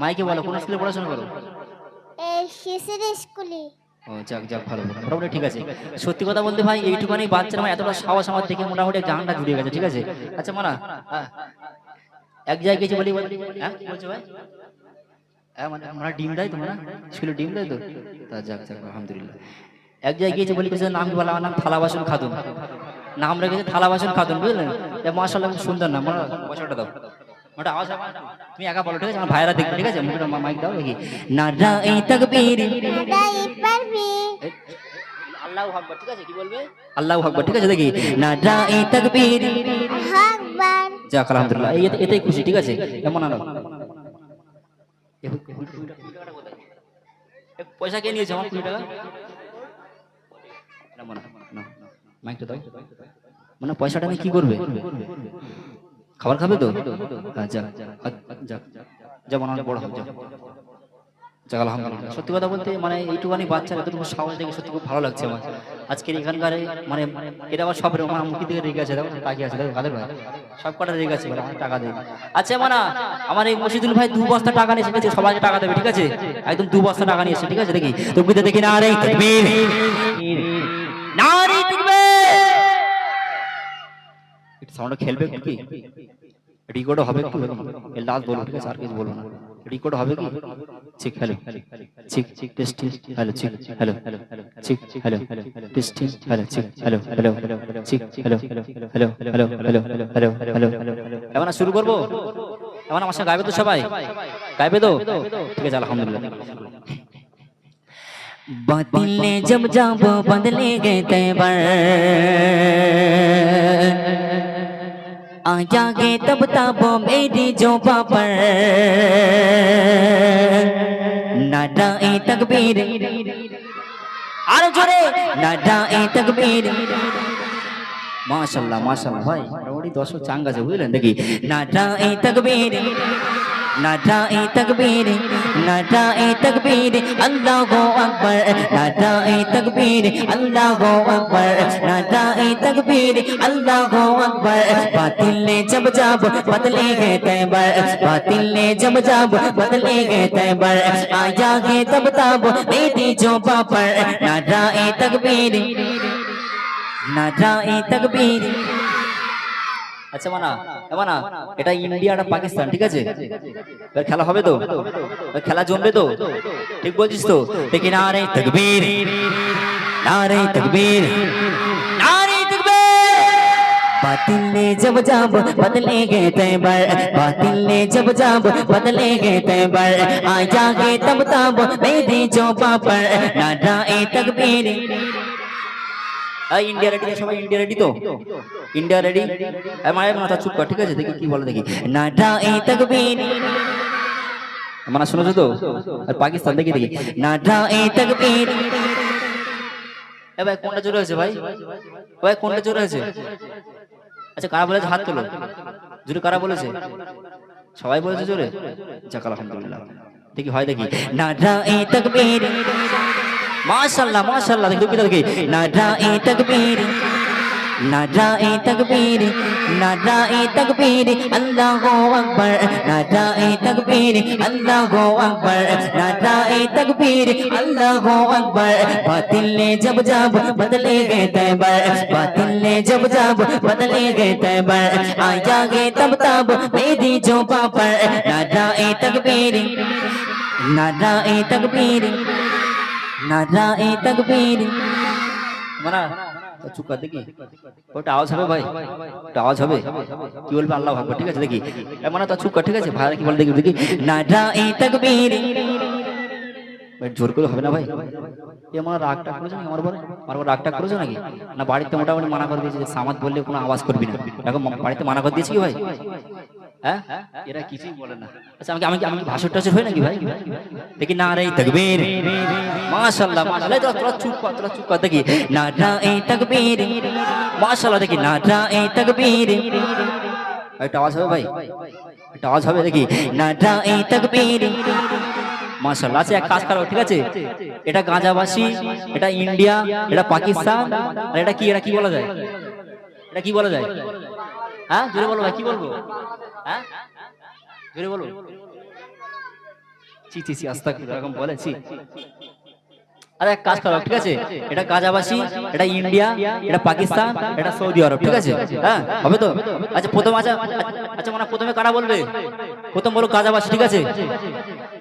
মাইকে বলো কোন স্কুলে পড়াশোনা করো? এই শিশির স্কুলে। ও যাক যাক ভালো। মোটামুটি ঠিক আছে। সত্যি কথা বলতে ভাই এইটুখানি বাচ্চার আমার এতটা সাহস আমার দেখে মোটামুটি গানটা জুড়ে গেছে ঠিক আছে? আচ্ছা মানা হ্যাঁ। এক জায়গায় গেছি বলি বলি হ্যাঁ বলছো ভাই? হ্যাঁ মানে আমরা ডিম দেয় তো মানে স্কুলে ডিম দেয় তো? তা যাক যাক আলহামদুলিল্লাহ। এক জায়গায় গিয়েছে বলি কিছু নাম বলা আমার নাম থালা বাসন খাতুন নাম রেখেছে থালা বাসন খাতুন বুঝলেন মাসাল্লাহ খুব সুন্দর নাম মানে পয়সাটা দাও। ওটা আওয়াজ হবে তুমি একা বলো ঠিক আছে? আমার ভাইরা দেখবে ঠিক আছে? মুখে মাইক দাও দেখি। না রা এই তাকবীর। দাই পারবি আল্লাহু আকবার ঠিক আছে? কি বলবে? আল্লাহু আকবার ঠিক আছে? দেখি। না রা এই তাকবীর। হাকবার যাক আলহামদুলিল্লাহ। এই এতেই খুশি ঠিক আছে? এমন আনো পয়সা কে নিয়েছে? আমার কুড়ি টাকা। মাইকটা দাও। মানে পয়সাটা আমি কি করবে? খাবার খাবে তো? হ্যাঁ যাক। যাক। যেমন অনেক বড় হবে যাক। যাক আলহামদুলিল্লাহ। সত্যি কথা বলতে মানে এইটুখানি বাচ্চা এতটুকু সাহস দেখে সত্যি খুব ভালো লাগছে আমার। আজকের এখানকার মানে এটা আবার সব আমার মুখের দিকে রেগে আছে দেখো তাকিয়ে আছে দেখো কাদের ভাই? সব কটা রেগে আছে আমার টাকা দেবে আচ্ছা মানা আমার এই মসজিদুল ভাই দু বস্তা টাকা নিয়ে এসেছে সবাইকে টাকা দেবে ঠিক আছে? একদম দু বস্তা টাকা নিয়ে এসে ঠিক আছে দেখি? তুমি তো দেখি না রে তাকবীর না রে তাকবীর একটু সাউন্ড খেলবে একটু কি রিকর্ড হবে একটু এই লাস্ট বলবো ঠিক আছে আর কিছু বলবো না রিকর্ড হবে কি ঠিক হ্যালো ঠিক ঠিক টেস্ট হ্যালো ঠিক হ্যালো ঠিক হ্যালো টেস্ট হ্যালো ঠিক হ্যালো হ্যালো ঠিক hello hello hello hello hello hello hello এবার শুরু করবো এবার আমার সঙ্গে গাইবে তো সবাই গাইবে তো ঠিক আছে আলহামদুলিল্লাহ बातिले जब जब बदलेंगे तेवर आ जागे तब तब मेरी जो पर नाडाए तकबीर আরো জোরে नाडाए तकबीर মাশাআল্লাহ মাশাআল্লাহ ভাই মোটামুটি দর্শক চাঙ্গা আছে বুঝলেন দেখি نعرہ تکبیر نعرہ تکبیر، اللہ کو اکبر نعرہ تکبیر، اللہ کو اکبر نعرہ تکبیر، اللہ کو اکبر، باطل نے جب جب بدلے گئے تیبر باطل نے جب جاب بدلے گئے تیبر آیا گے تب تاب، دے دی جو پاپر نعرہ تکبیر نعرہ تکبیر আচ্ছা মানা এ মানা এটা ইন্ডিয়া আর পাকিস্তান ঠিক আছে এবার খেলা হবে তো এবার খেলা জমবে তো ঠিক বলছিস তো দেখি না রে তকবীর नारे तकबीर নারে তকবীর बातिल ने जब जब बदले गए तैबर बातिल ने जब जब बदले गए तैबर आ जागे तब तब मेरी जो पर नाराए तकबीर এই ইন্ডিয়া রেডি সবাই ইন্ডিয়া রেডি তো? ইন্ডিয়া রেডি মায়ের মাথা চুপ কর, ঠিক আছে? দেখি কি বলে, দেখি। নাটা এই তাকবীর। মানে শুনেছো তো? আর পাকিস্তান, দেখি দেখি। নাটা এই তাকবীর। এ ভাই, কোনটা জোরে আছে ভাই? ভাই, কোনটা জোরে হয়েছে? আচ্ছা কারা বলেছে? হাত তোলো। জোরে কারা বলেছে? সবাই বলেছে জোরে? জাকাল আলহামদুলিল্লাহ। দেখি, হয় দেখি। নাটা এই তাকবীর। মাশাল্লাহ মাশাল্লাহ দেখি, দুঃখিত, দেখি। নারায়ে তাকবীর নারায়ে তাকবীর নারায়ে তাকবীর, আল্লাহু আকবার। নারায়ে তাকবীর, আল্লাহু আকবার। নারায়ে তাকবীর, আল্লাহু আকবার। বাতিল নে জব জব, বদলে গে তৈবার। বাতিল নে জব জব, বদলে গে তৈবার। আয়া গে তব তব মেদি जो পাপর নারায়ে তাকবীর নারায়ে তাকবীর নারায়ে তাকবীর। মানা তো চুপ কর দেখি। ওটা আওয়াজ হবে ভাই? ওটা আওয়াজ হবে? কি বলবে? আল্লাহ হবে ঠিক আছে দেখি। মানে তো চুপ ঠিক আছে? ভাই কি বলে দেখি দেখি। নারায়ে তাকবীর। ভাই জোর করে হবে না ভাই? এ আমার রাগটা করেছ নাকি আমার উপরে? আমার রাগটা করেছ নাকি? না বাড়িতে মোটামুটি মানা করে দিয়েছে সামাদ বললে কোনো আওয়াজ করবি না। এখন বাড়িতে মানা করে দিয়েছি কি ভাই? হ্যাঁ? এরা কিছুই বলে না। আচ্ছা আমাকে আমাকে আমাকে ভাষণ টাসর হয় নাকি ভাই? দেখি না রে তকবীর। মাশাআল্লাহ মাশাআল্লাহ। তোরা তোরা চুপ কর, তোরা চুপ কর। দেখি, না না এই তকবীর। মাশাআল্লাহ, দেখি, না না এই তকবীর। একটা আওয়াজ হবে ভাই? একটা আওয়াজ হবে, দেখি, না না এই তকবীর। মাশাল্লাহ আচ্ছা এক কাজ করো, ঠিক আছে? এটা গাঁজাবাসী, এটা ইন্ডিয়া, এটা পাকিস্তান, আর এটা কি এটা কি বলা যায়? এটা কি বলা যায়? হ্যাঁ? জোরে বলো ভাই, কি বলব? হ্যাঁ? জোরে বলো। চি চি চি আস্তা এরকম বলেছি আরে এক কাজ করো, ঠিক আছে? এটা গাজাবাসী এটা ইন্ডিয়া, এটা পাকিস্তান, এটা সৌদি আরব, ঠিক আছে? হ্যাঁ? হবে তো? আচ্ছা প্রথম আচ্ছা আচ্ছা মানে প্রথমে কারা বলবে? প্রথম বলো গাজাবাসী ঠিক আছে?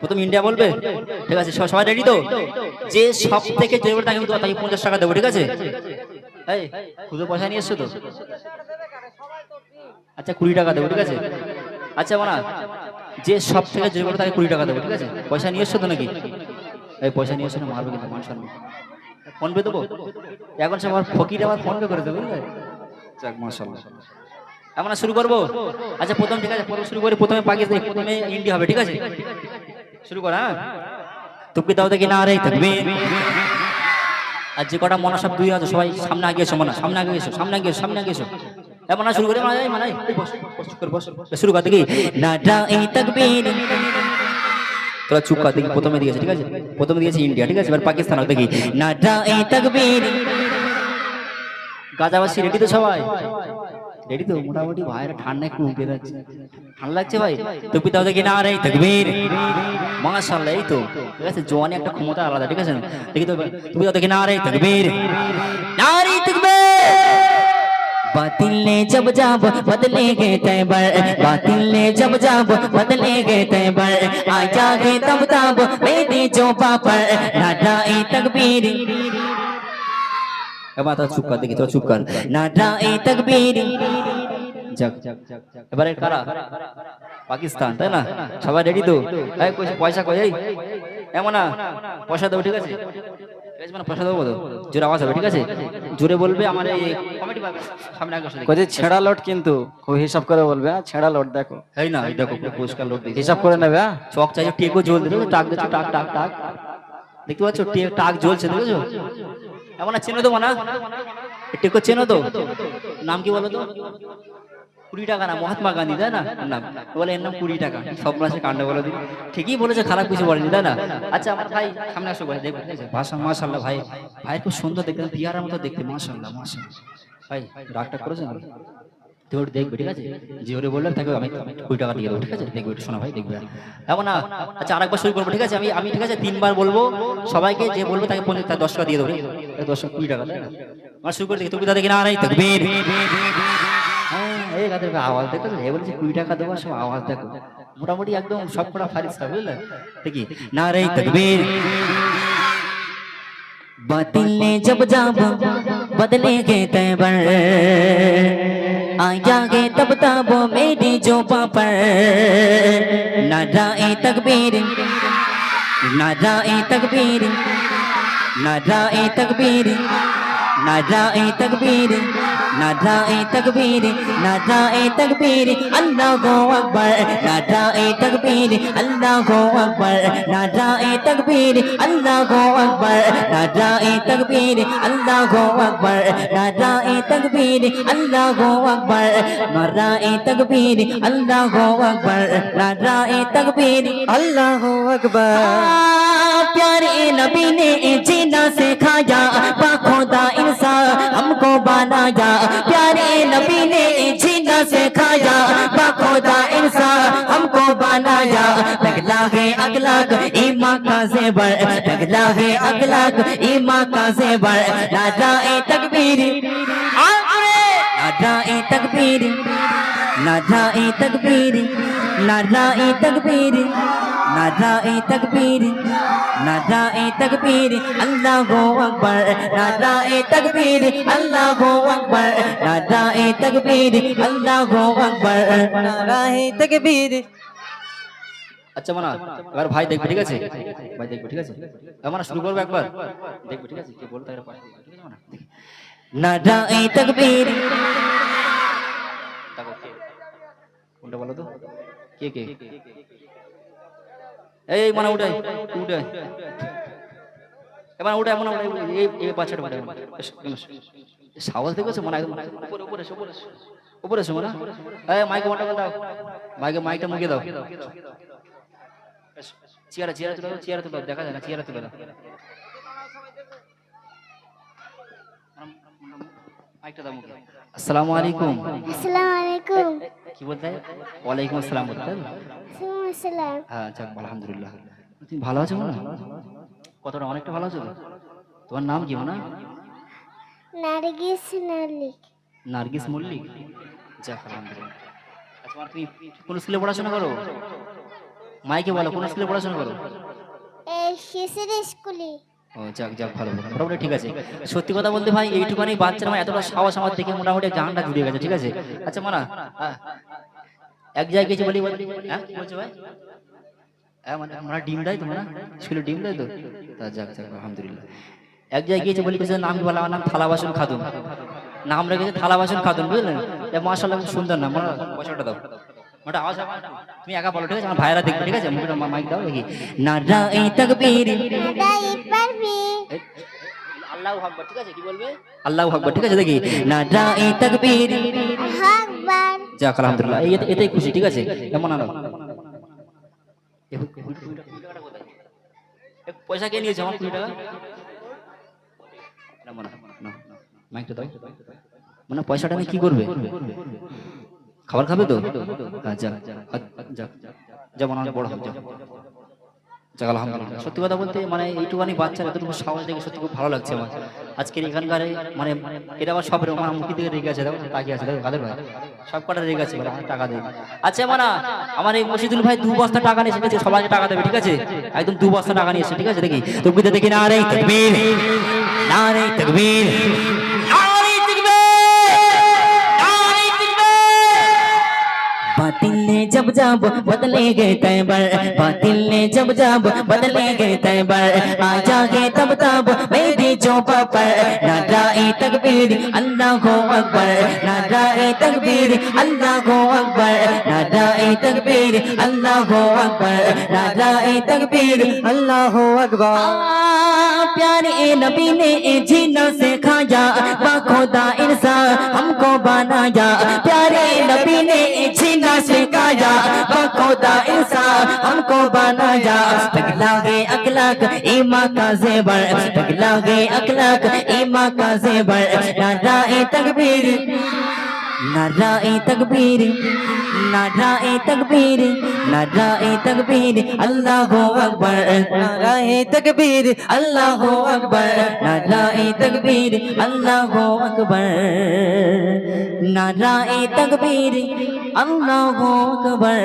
প্রথম ইন্ডিয়া বলবে? ঠিক আছে, সবাই রেডি তো? যে সব থেকে যে তাকে পঞ্চাশ টাকা দেবো, ঠিক আছে? এই, খুদে পয়সা নিয়ে এসছো তো? আচ্ছা কুড়ি টাকা দেবো ঠিক আছে? আচ্ছা মানা যে সব থেকে যে বলে তাকে কুড়ি টাকা দেবো ঠিক আছে? পয়সা নিয়ে এসছো তো নাকি? এই পয়সা নিয়ে এসছো না মারবে কিন্তু মান সম্মান। ফোন পে দেবো? এখন সব আমার ফকির আমার ফোন পে করে দেবো যাক এখন আর শুরু করব? আচ্ছা প্রথম ঠিক আছে প্রথম শুরু করে প্রথমে পাকিস্তান প্রথমে ইন্ডিয়া হবে ঠিক আছে? শুরু কর হ্যাঁ? তুমি দাও দেখি না রে থাকবে। আর যে কটা মনা সব দুই আছে সবাই সামনে আগে এসো মনা সামনে আগে এসো সামনে আগে এসো সামনে আগে এসো। এমন শুরু করে মানে মানে শুরু করতে কি না এই তাকবীর। তোরা চুপ কর দেখি প্রথমে দিয়েছে ঠিক আছে? প্রথমে দিয়েছে ইন্ডিয়া ঠিক আছে? এবার পাকিস্তান দেখি। না এই তাকবীর। গাজাবাসী রেডি তো সবাই? রেডি তো মোটামুটি ভাইরা ঠান্ডা একটু উঠে যাচ্ছে ঠান্ডা লাগছে ভাই? তো পিতা দেখি না রে তাকবীর? মাশাআল্লাহ এই তো। ঠিক আছে জোয়ানি একটা ক্ষমতা আলাদা ঠিক আছে? দেখি তো তুমি দেখি না রে তাকবীর? না রে তাকবীর! बातिल ने जब जब बदले गए तैबर बातिल ने जब जब बदले गए तैबर आ जागे तब तब मेरी जो पापर नाटा ए तकबीर এবার তোরা চুপ কর দেখি তোরা চুপ কর नाटा ए तकबीर যাক এবারে কারা পাকিস্তান তাই না সবাই রেডি তো এই কইছে পয়সা কই এই এমন না পয়সা দেবো ঠিক আছে মানে জোরে আওয়াজ হবে ঠিক আছে? জোরে বলবে আমার এই কমিটি সামনে ছেঁড়া লোট কিন্তু খুব হিসাব করে বলবে হ্যাঁ ছেঁড়া লোট দেখো। এই না এই দেখো পুরো পরিষ্কার হিসাব করে নেবে হ্যাঁ? চক চাই টেকো দিল টাক টাক টাক টাক। দেখতে পাচ্ছ টাক জ্বলছে দেখেছ? এমন চেনো তো মানা? টেকো চেনো তো? নাম কি বলো তো? কুড়ি টাকা না, মহাত্মা গান্ধী, তাই না? নাম বলে এর নাম কুড়ি টাকা। সব মাসে কাণ্ড বলে দিন ঠিকই বলেছে, খারাপ কিছু বলেনি, তাই না? আচ্ছা আমার ভাই, সামনে আসো ভাই, দেখো ভাষা মাশাল্লাহ ভাই। ভাই, খুব সুন্দর দেখতে পিয়ারার মতো দেখতে মাশাল্লাহ মাশাল্লাহ ভাই, রাগটা করেছেন? তুই দেখবে, ঠিক আছে? যে ওরে আমি কুড়ি টাকা দিয়ে ভাই না আচ্ছা আরেকবার করব, ঠিক আছে? আমি আমি, ঠিক আছে, তিনবার বলব, সবাইকে যে বলব তাকে দশ টাকা দিয়ে টাকা হ্যাঁ এই গাদের আওয়াজ দেখো এ বলেছে কুড়ি টাকা দেবো সব আওয়াজ দেখো মোটামুটি একদম সব কটা ফারিস্তা বুঝলে দেখি না রে তকবীর बातिल ने जब जब बदले गए तैबर आ जागे तब तब मेरी जो पापर नाटा ए तकबीर नाटा ए तकबीर नाटा ए तकबीर नाटा ए तकबीर नाटा ए तकबीर नाटा ए तकबीर अल्लाह को अकबर नाटा ए तकबीर अल्लाह को अकबर नाटा ए तकबीर अल्लाह को अकबर नाटा ए तकबीर अल्लाह को अकबर नाटा ए तकबीर अल्लाह को अकबर नाटा ए तकबीर अल्लाह को अकबर नाटा ए तकबीर আল্লাহ আকবার प्यारे नबी ने जीना सिखाया बाखोदा इंसान हमको بنایا پیارے نبی نے جینا سکھایا بخودا انسان ہم کو بنایا پگلا ہے اگلک ایمان کا زیبر پگلا ہے اگلک ایمان کا زیور۔ لاجائے تکبیری آئے নারায়ে তকবীর নারায়ে তকবীর নারায়ে তকবীর নারায়ে তকবীর নারায়ে তকবীর আল্লাহু আকবার নারায়ে তকবীর আল্লাহু আকবার নারায়ে তকবীর আল্লাহু আকবার নারায়ে তকবীর আচ্ছা মানা এবার ভাই দেখবে ঠিক আছে? ভাই দেখবে ঠিক আছে? শুরু করব একবার দেখবে ঠিক আছে? কে বলতে পারে ঠিক আছে নারাই তকবীর কোনটা বলো তো কে কে এই মানে উঠে উঠে এবার ওটা এমন এই এই বাচ্চাটা মানে সাহস দেখেছ মনে একদম উপরে উপরে উপরে উপরে মানে এই মাইকে মাটা দাও মাইকে মাইকটা মুখে দাও চেয়ারা চেয়ারা তুলে চেয়ারা তুলে দেখা যায় না চেয়ারা তুলে দাও আসসালামু আলাইকুম। আসসালামু আলাইকুম। কি বলতে? ওয়ালাইকুম আসসালাম বলতে আসসালামু। হ্যাঁ যাক আলহামদুলিল্লাহ। তুমি ভালো আছো মনে কতটা অনেকটা ভালো আছো? তোমার নাম কি মনে নার্গিস মল্লিক। নার্গিস মল্লিক? যাক আলহামদুলিল্লাহ। আচ্ছা তুমি কোন স্কুলে পড়াশোনা করো? মাইকে বলো কোন স্কুলে পড়াশোনা করো? এই শিশির স্কুলে। ও, যাক যাক, ভালো মোটামুটি ঠিক আছে। সত্যি কথা বলতে ভাই এতটা আমার মোটামুটি গানটা গেছে, ঠিক আছে? আচ্ছা এক জায়গায় বলি, বলি- হ্যাঁ মানে ডিম তো এক জায়গায় গিয়েছে বলি নাম বলা নাম থালা বাসন খাতুন। নাম রেখেছে থালা বাসন খাতুন, বুঝলেন? মাসাল্লাহ সুন্দর নাম পয়সাটা দাও। তুমি একা বলো ঠিক আছে আমার ভাইরা দেখবে ঠিক আছে মুখে মাইক দাও দেখি নারায়ে তাকবীর নারাই পারবি আল্লাহ আকবার ঠিক আছে কি বলবে আল্লাহ আকবার ঠিক আছে দেখি নারায়ে তাকবীর আকবার যাক আলহামদুলিল্লাহ এতেই খুশি ঠিক আছে কেমন আলো পয়সা কে নিয়েছে আমার কুড়ি টাকা মনে হয়, মাইকটা দাও মানে পয়সাটা নিয়ে কি করবে খাবার খাবে তো? যেমন অনেক বড় যাক। আলহামদুলিল্লাহ। সত্যি কথা বলতে মানে এইটুখানি বাচ্চারা এতটুকু সাহস দেখে সত্যি খুব ভালো লাগছে আমার। আজকের এখানকার মানে এটা আবার সব আমার মুখি দিকে রেখে আছে দেখো তাকিয়ে আছে দেখো কাদের ভাই? সব কটা রেগে আছে টাকা দেবে আচ্ছা মানা আমার এই মসজিদুল ভাই দু বস্তা টাকা নিয়ে এসেছে সবাইকে টাকা দেবে ঠিক আছে? একদম দু বস্তা টাকা নিয়ে এসে ঠিক আছে দেখি? তুমি দেখি না রে তকবীর। না রে তকবীর। جب جب بدلے گے تیبر باطل نے جب جب بدلے گے تیبر آ جا گے تب تب میری چوپا پر نعرہ تکبیر اللہ کو اکبر نعرہ تکبیر اللہ کو اکبر نعرہ تکبیر اللہ کو اکبر نعرہ تکبیر اللہ ہو اکبر پیارے نبی نے جینا سے کھایا خدا انسان ہم کو بنایا پیارے نبی نے جینا سے کھایا بخدا انسان ہم کو بنایا۔ پگلا گئے اخلاق، ایما کا زیبر پگلا گئے اخلاق، ایما کا زیور۔ نعرہ تکبیر۔ নারায়ে তকবীর নারায়ে তকবীর নারায়ে তকবীর আল্লাহু আকবার নারায়ে তকবীর আল্লাহু আকবার নারায়ে তকবীর আল্লাহু আকবার নারায়ে তকবীর আল্লাহু আকবার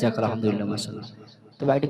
জাক আলহামদুলিল্লাহ মাশাআল্লাহ তো বাইটি